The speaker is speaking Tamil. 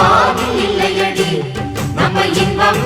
பாவம் இல்லையடி. நம்ம இன்பம்